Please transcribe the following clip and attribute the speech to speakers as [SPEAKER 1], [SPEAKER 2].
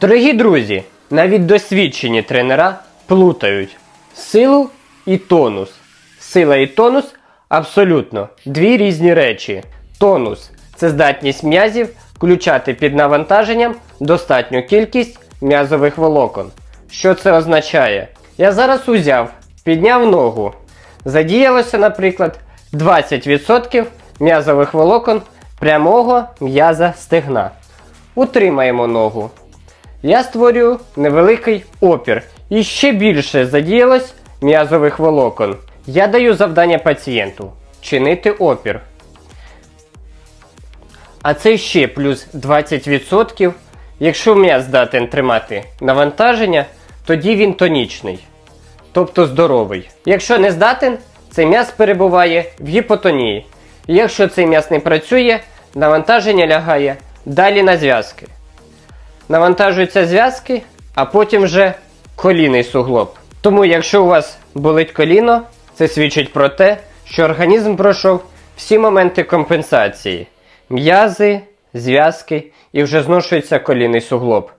[SPEAKER 1] Дорогі друзі, навіть досвідчені тренера плутають силу і тонус. Сила і тонус абсолютно дві різні речі. Тонус це здатність м'язів включати під навантаженням достатню кількість м'язових волокон. Що це означає? Я зараз узяв, підняв ногу. Задіялося, наприклад, 20% м'язових волокон прямого м'яза стегна. Утримаємо ногу. Я створюю невеликий опір і ще більше задіялось м'язових волокон. Я даю завдання пацієнту чинити опір. А це ще плюс 20%. Якщо м'яз здатен тримати навантаження, тоді він тонічний, тобто здоровий. Якщо не здатен, цей м'яз перебуває в гіпотонії. І якщо цей м'яз не працює, навантаження лягає далі на зв'язки. Навантажуються зв'язки, а потім вже колінний суглоб. Тому, якщо у вас болить коліно, це свідчить про те, що організм пройшов всі моменти компенсації: м'язи, зв'язки і вже зношується колінний суглоб.